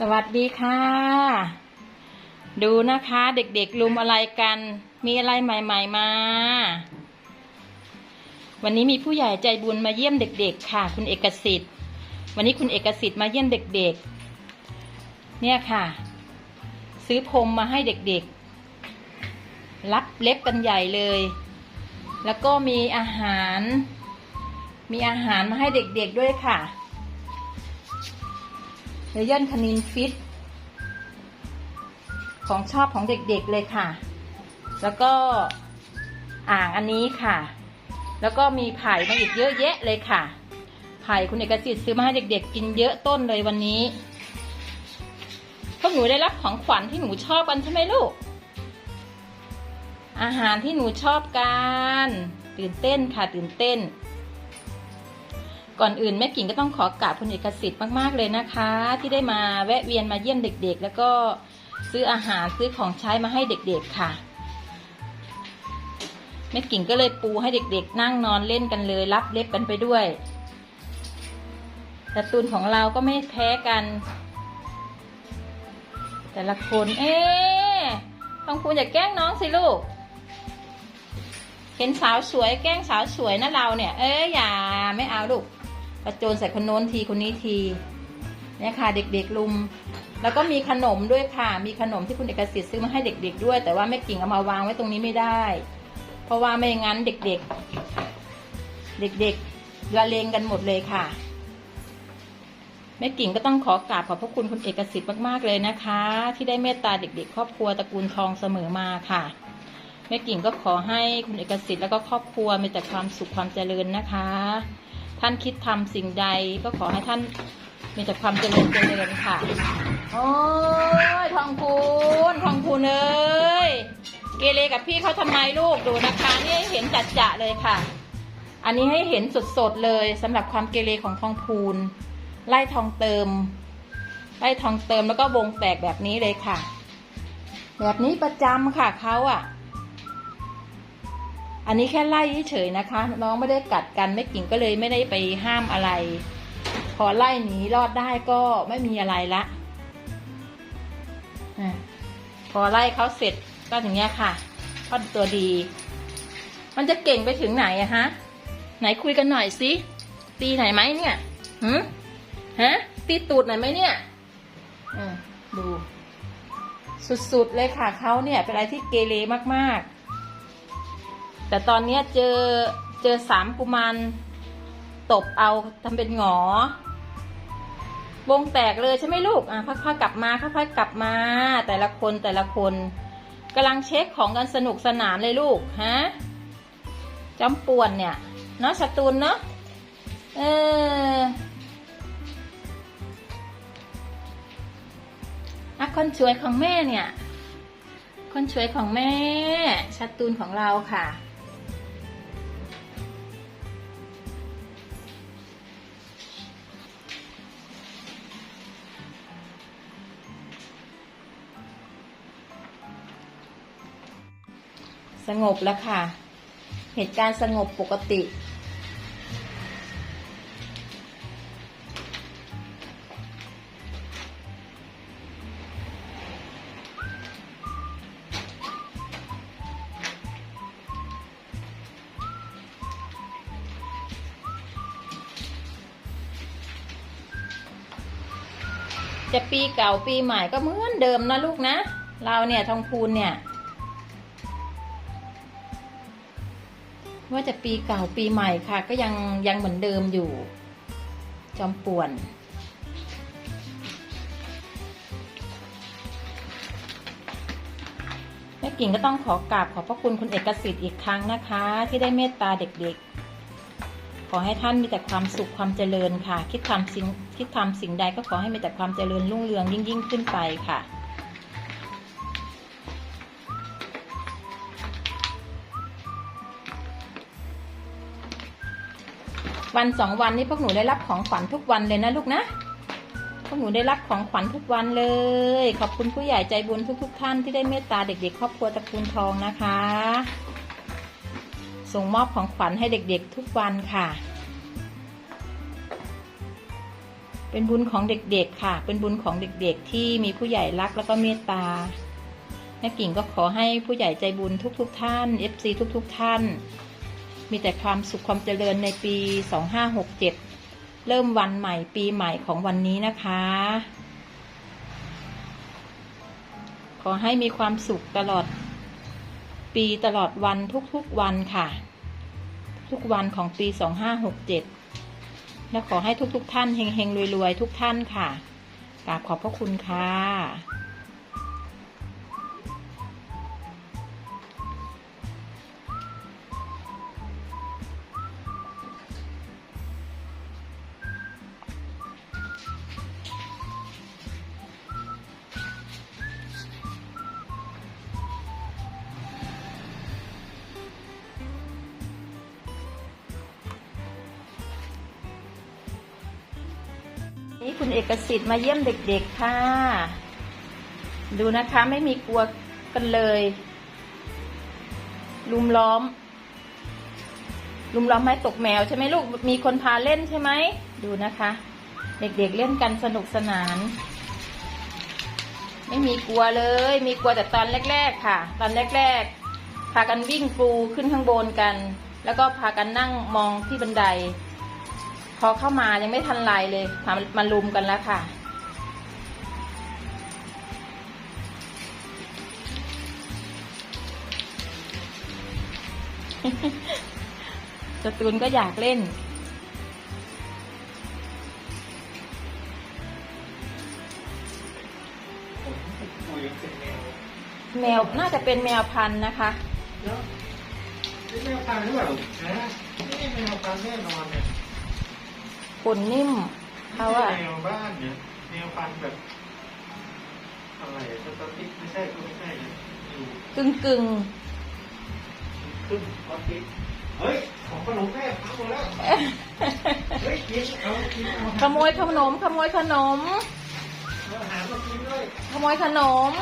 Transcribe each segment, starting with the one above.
สวัสดีค่ะ ดูนะคะเด็กๆลุมอะไรกัน มีอะไรใหม่ๆมา วันนี้มีผู้ใหญ่ใจบุญมาเยี่ยมเด็ก ๆ ค่ะ คุณเอกสิทธิ์ วันนี้คุณเอกสิทธิ์มาเยี่ยมเด็ก ๆ เนี่ยค่ะ ซื้อพรมมาให้เด็กๆ รับเล็บกันใหญ่เลย แล้วก็มีอาหาร มีอาหารมาให้เด็ก ๆด้วยค่ะ เรยันคณินฟิตของชอบของเด็กๆเลยค่ะ แล้วก็อ่างอันนี้ค่ะ แล้วก็มีไผ่มาอีกเยอะแยะเลยค่ะ ไผ่คุณเอกสิทธิ์ซื้อมาให้เด็ก ๆ กินเยอะต้นเลยวันนี้พวกหนูได้รับของขวัญที่หนูชอบกันใช่ไหมลูก อาหารที่หนูชอบกัน ตื่นเต้นค่ะตื่นเต้น ก่อนอื่นแม่กิ่งก็ต้องขอกราบคุณเอกสิทธิ์มากๆเลยนะคะ ที่ได้มาแวะเวียนมาเยี่ยมเด็กๆ แล้วก็ซื้ออาหารซื้อของใช้มาให้เด็กๆค่ะแม่กิ่งก็เลยปูให้เด็กๆ นั่งนอนเล่นกันเลย รับเล็บกันไปด้วยแต่ตูนของเราก็ไม่แพ้กัน แต่ละคนเอ๊ะทองคูณอย่าแกล้งน้องสิลูก เห็นสาวสวยแกล้งสาวสวยนะเราเนี่ย เอ้ยอย่าไม่เอาลูก กระโจนใส่คนโน้นทีคนนี้ทีเนี่ยค่ะเด็กๆลุม แล้วก็มีขนมด้วยค่ะ มีขนมที่คุณเอกสิทธิ์ซื้อมาให้เด็ก ๆ ด้วย แต่ว่าแม่กิ่งเอามาวางไว้ตรงนี้ไม่ได้ เพราะว่าไม่งั้นเด็กๆ เด็กๆละเลงกันหมดเลยค่ะแม่กิ่งก็ต้องขอกราบขอบพระคุณคุณเอกสิทธิ์มากๆเลยนะคะ ที่ได้เมตตาเด็ก ๆ ครอบครัวตระกูลทองเสมอมาค่ะแม่กิ่งก็ขอให้คุณเอกสิทธิ์แล้วก็ครอบครัวมีแต่ความสุขความเจริญนะคะ ท่านคิดทำสิ่งใดก็ขอให้ท่านมีแต่ความเจริญเจริญค่ะ โอ้ยทองคูณทองคูณเอ้ย เกเรกับพี่เขาทำไมลูกดูนะคะ นี่ให้เห็นจัดจะเลยค่ะ อันนี้ให้เห็นสดๆเลยสำหรับความเกเรของทองพูนไล่ทองเติม ไล่ทองเติมแล้วก็วงแตกแบบนี้เลยค่ะ แบบนี้ประจำค่ะเขาอะ อันนี้แค่ไล่เฉยนะคะ น้องไม่ได้กัดกันไม่กิ่งก็เลยไม่ได้ไปห้ามอะไร พอไล่หนีรอดได้ก็ไม่มีอะไรละพอไล่เขาเสร็จก็อย่างเงี้ยค่ะพอตัวดี มันจะเก่งไปถึงไหนอะฮะ ไหนคุยกันหน่อยสิตีไหนไหมเนี่ยหืฮะตีตูดหน่อยไหมเนี่ยอดู สุดๆเลยค่ะเขาเนี่ย เป็นอะไรที่เกเรมากๆ แต่ตอนนี้เจอเจอสามกุมารตบเอาทำเป็นหงอวงแตกเลยใช่ไหมลูก อะค่อยๆกลับมาค่อยๆกลับมา แต่ละคนแต่ละคนกำลังเช็คของกันสนุกสนานเลยลูกฮะจอมป่วนเนี่ยเนาะสตูนเนาะเอออะคนช่วยของแม่เนี่ย คนช่วยของแม่ชัดตูนของเราค่ะ สงบแล้วค่ะ เหตุการณ์สงบปกติ จะปีเก่าปีใหม่ก็เหมือนเดิมนะลูกนะ เราเนี่ยทองพูนเนี่ย ว่าจะปีเก่าปีใหม่ค่ะ ก็ยังยังเหมือนเดิมอยู่ จอมป่วน แม่กิ่งก็ต้องขอกราบขอบพระคุณคุณเอกสิทธิ์อีกครั้งนะคะ ที่ได้เมตตาเด็กๆ ขอให้ท่านมีแต่ความสุขความเจริญค่ะ คิดทำสิ่งคิดทำสิ่งใดก็ขอให้มีแต่ความเจริญรุ่งเรืองยิ่งยิ่งขึ้นไปค่ะ วันสองวันนี้พวกหนูได้รับของขวัญทุกวันเลยนะลูกนะ พวกหนูได้รับของขวัญทุกวันเลย ขอบคุณผู้ใหญ่ใจบุญทุกๆทท่านที่ได้เมตตาเด็กๆ ครอบครัวตระกูลทองนะคะ ส่งมอบของขวัญให้เด็กๆทุกวันค่ะ เป็นบุญของเด็กๆค่ะ เป็นบุญของเด็กๆ ที่มีผู้ใหญ่รักแล้วก็เมตตาแม่กิ่งก็ขอให้ผู้ใหญ่ใจบุญทุกๆทท่าน FC ทุกๆทท่าน มีแต่ความสุขความเจริญในปี 2567 เริ่มวันใหม่ปีใหม่ของวันนี้นะคะ ขอให้มีความสุขตลอดปีตลอดวันทุกๆวันค่ะ ทุกวันของปี 2567 และขอให้ทุกๆทท่านเฮงๆรวยๆ ทุกท่านค่ะกราบขอบพระคุณค่ะ นี่คุณเอกสิทธิ์มาเยี่ยมเด็กๆค่ะ ดูนะคะไม่มีกลัวกันเลยลุมล้อม ลุมล้อมไม้ตกแมวใช่ไหมลูก มีคนพาเล่นใช่ไหม ดูนะคะ เด็กๆเล่นกันสนุกสนาน ไม่มีกลัวเลย มีกลัวแต่ตอนแรก ๆ ค่ะ ตอนแรก ๆ พากันวิ่งกรูขึ้นข้างบนกัน แล้วก็พากันนั่งมองที่บันได พอเข้ามายังไม่ทันไรเลยมามาลุมกันแล้วค่ะสตูนก็อยากเล่น แมวน่าจะเป็นแมวพันธุ์นะคะแล้วนี่แมวพันธุ์หรือเปล่าฮะนี่แมวพันธุ์แน่นอนเนี่ย ขนนิ่มเขาอะแมวบ้านเนี่ยแมวพันธุ์แบบอะไรสตอติกไม่ใช่ก็ไม่ใช่เนี่ยอยู่กึ่งกึ่งครึ่งออฟฟิศเฮ้ยของขนมแม่พังหมดแล้วๆเฮ้ยกินเอากินเอาขโมยขนมขโมยขนมเอาอาหารมากินด้วยขโมยขนม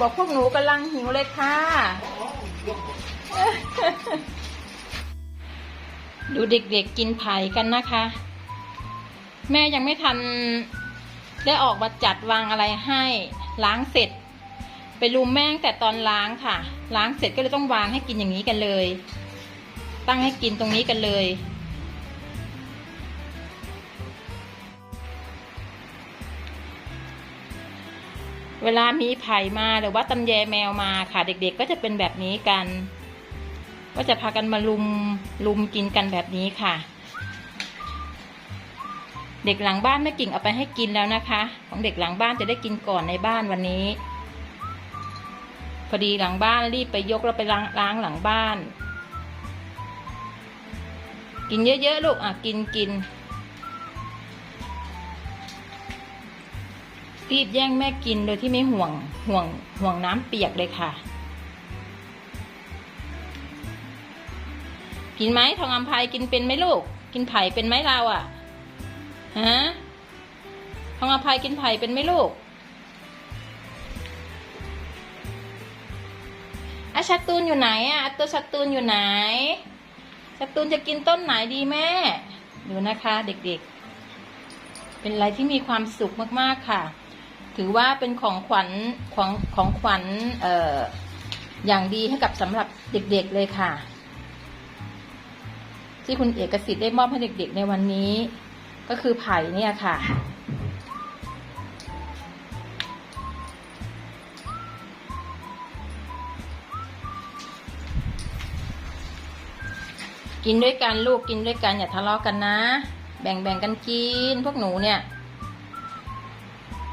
บอกพวกหนูกำลังหิวเลยค่ะอ๋อลงหม ดูเด็กๆกินไผ่กันนะคะ แม่ยังไม่ทันได้ออกมาจัดวางอะไรให้ล้างเสร็จ ไปรุมแม่งแต่ตอนล้างค่ะ ล้างเสร็จก็เลยต้องวางให้กินอย่างนี้กันเลย ตั้งให้กินตรงนี้กันเลย เวลามีไผ่มาหรือว่าตำแยแมวมาค่ะ เด็กๆก็จะเป็นแบบนี้กัน ก็จะพากันมาลุมลุมกินกันแบบนี้ค่ะ เด็กหลังบ้านแม่กิ่งเอาไปให้กินแล้วนะคะ ของเด็กหลังบ้านจะได้กินก่อนในบ้านวันนี้ พอดีหลังบ้านรีบไปยกแล้วไปล้างล้างหลังบ้าน กินเยอะๆลูกอะกินกินรีบแย่งแม่กินโดยที่ไม่ห่วงห่วงห่วงน้ำเปียกเลยค่ะ กินไหมทองอำไพกินเป็นไหมลูก กินไผ่เป็นไหมเราอะฮะทองอำไพกินไผ่เป็นไหมลูกอะชัตตูนอยู่ไหนอะตัวชัตตูนอยู่ไหนชัตตูนจะกินต้นไหนดีแม่ดูนะคะเด็กๆ เป็นอะไรที่มีความสุขมากๆค่ะ ถือว่าเป็นของขวัญของของขวัญอออย่างดีให้กับสำหรับเด็กๆเลยค่ะ ที่คุณเอกสิทธิ์ได้มอบให้เด็กๆในวันนี้ ก็คือไผ่เนี่ยค่ะ กินด้วยกันลูกกินด้วยกันอย่าทะเลาะกันนะ แบ่งแบ่งกันกินพวกหนูเนี่ย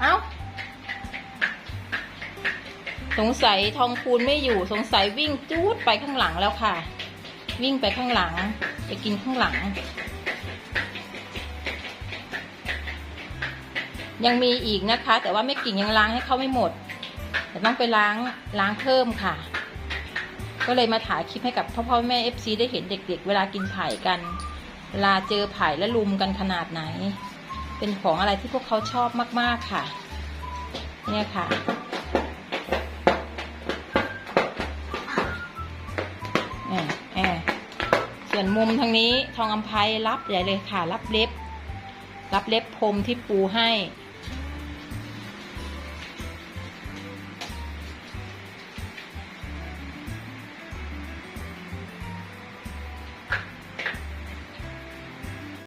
เอ้าสงสัยทองคูณไม่อยู่สงสัยวิ่งจูดไปข้างหลังแล้วค่ะ วิ่งไปข้างหลัง ไปกินข้างหลัง ยังมีอีกนะคะ แต่ว่าไม่กิ่งยังล้างให้เขาไม่หมดแต่ต้องไปล้างล้างเพิ่มค่ะ ก็เลยมาถ่ายคลิปให้กับพ่อพ่อแม่เอฟซีได้เห็นเด็ก ๆเวลากินไผ่กัน เวลาเจอไผ่และลุมกันขนาดไหน เป็นของอะไรที่พวกเขาชอบมากๆค่ะ เนี่ยค่ะ วนมุมทางนี้ทองอำไพรับใหญ่เลยค่ะ รับเล็บ รับเล็บพรมที่ปูให้